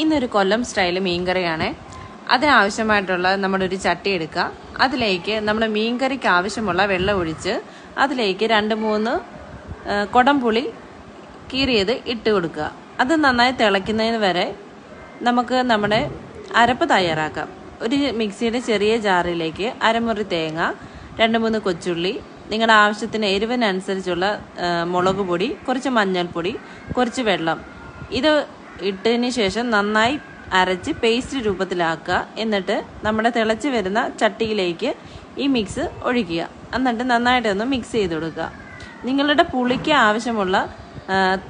ഇന്നൊരു കൊല്ലം സ്റ്റൈൽ മീൻകറിയാണ്. അതിനാവശ്യമായിട്ടുള്ള നമ്മുടെ ഒരു ചട്ടി എടുക്കുക. അതിലേക്ക് നമ്മുടെ മീൻകറിക്ക് ആവശ്യമുള്ള വെള്ളം ഒഴിച്ച് അതിലേക്ക് രണ്ട് മൂന്ന് കുടംപുളി കീറിയത് ഇട്ട് കൊടുക്കുക. അത് നന്നായി തിളയ്ക്കുന്നതിന് വരെ നമുക്ക് നമ്മുടെ അരപ്പ് തയ്യാറാക്കാം. ഒരു മിക്സിയുടെ ചെറിയ ജാറിലേക്ക് അരമുറി തേങ്ങ രണ്ട് മൂന്ന് കൊച്ചുള്ളി നിങ്ങളുടെ ആവശ്യത്തിന് എരിവിനനുസരിച്ചുള്ള മുളക് പൊടി കുറച്ച് മഞ്ഞൾപ്പൊടി കുറച്ച് വെള്ളം. ഇത് ഇട്ടതിന് ശേഷം നന്നായി അരച്ച് പേസ്റ്റ് രൂപത്തിലാക്കുക. എന്നിട്ട് നമ്മുടെ തിളച്ച് വരുന്ന ചട്ടിയിലേക്ക് ഈ മിക്സ് ഒഴിക്കുക. എന്നിട്ട് നന്നായിട്ടൊന്ന് മിക്സ് ചെയ്ത് കൊടുക്കുക. നിങ്ങളുടെ പുളിക്ക് ആവശ്യമുള്ള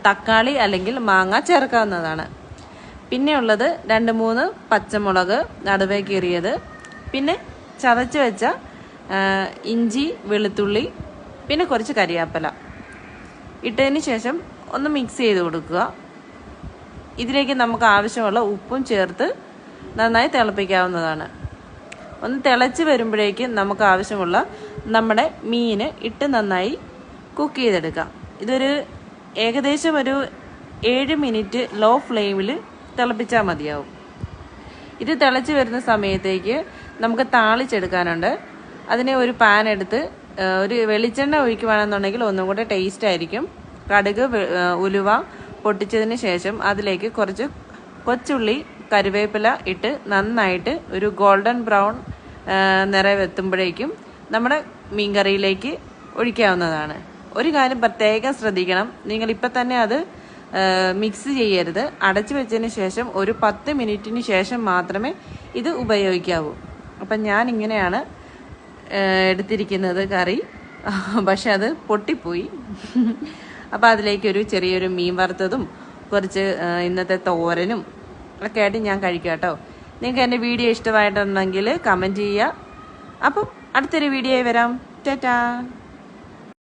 തക്കാളി അല്ലെങ്കിൽ മാങ്ങ ചേർക്കാവുന്നതാണ്. പിന്നെ ഉള്ളത് രണ്ട് മൂന്ന് പച്ചമുളക് നടുവേ കീറിയത് പിന്നെ ചതച്ച് വെച്ച ഇഞ്ചി വെളുത്തുള്ളി പിന്നെ കുറച്ച് കരിയാപ്പല. ഇട്ടതിന് ശേഷം ഒന്ന് മിക്സ് ചെയ്ത് കൊടുക്കുക. ഇതിലേക്ക് നമുക്ക് ആവശ്യമുള്ള ഉപ്പും ചേർത്ത് നന്നായി തിളപ്പിക്കാവുന്നതാണ്. ഒന്ന് തിളച്ച് വരുമ്പോഴേക്കും നമുക്ക് ആവശ്യമുള്ള നമ്മുടെ മീന് ഇട്ട് നന്നായി കുക്ക് ചെയ്തെടുക്കാം. ഇതൊരു ഏകദേശം ഒരു ഏഴ് മിനിറ്റ് ലോ ഫ്ലെയിമിൽ തിളപ്പിച്ചാൽ മതിയാവും. ഇത് തിളച്ച് വരുന്ന സമയത്തേക്ക് നമുക്ക് താളിച്ചെടുക്കാനുണ്ട്. അതിനെ ഒരു പാൻ എടുത്ത് ഒരു വെളിച്ചെണ്ണ ഒഴിക്കുവാണെന്നുണ്ടെങ്കിൽ ഒന്നും കൂടെ ടേസ്റ്റ് ആയിരിക്കും. കടുക് ഉലുവ പൊട്ടിച്ചതിന് ശേഷം അതിലേക്ക് കുറച്ച് കൊച്ചുള്ളി കരുവേപ്പില ഇട്ട് നന്നായിട്ട് ഒരു ഗോൾഡൻ ബ്രൗൺ നിറവെത്തുമ്പോഴേക്കും നമ്മുടെ മീൻകറിയിലേക്ക് ഒഴിക്കാവുന്നതാണ്. ഒരു കാര്യം പ്രത്യേകം ശ്രദ്ധിക്കണം. നിങ്ങളിപ്പോൾ തന്നെ അത് മിക്സ് ചെയ്യരുത്. അടച്ചു വെച്ചതിന് ശേഷം ഒരു പത്ത് മിനിറ്റിന് ശേഷം മാത്രമേ ഇത് ഉപയോഗിക്കാവൂ. അപ്പം ഞാൻ ഇങ്ങനെയാണ് എടുത്തിരിക്കുന്നത് കറി. പക്ഷെ അത് പൊട്ടിപ്പോയി. അപ്പം അതിലേക്ക് ഒരു ചെറിയൊരു മീൻ വറുത്തതും കുറച്ച് ഇന്നത്തെ തോരനും ഒക്കെ ആയിട്ട് ഞാൻ കഴിക്കാം കേട്ടോ. നിങ്ങൾക്ക് എന്റെ വീഡിയോ ഇഷ്ടമായിട്ടുണ്ടെങ്കിൽ കമന്റ് ചെയ്യുക. അപ്പം അടുത്തൊരു വീഡിയോയിൽ വരാം. ടാറ്റാ.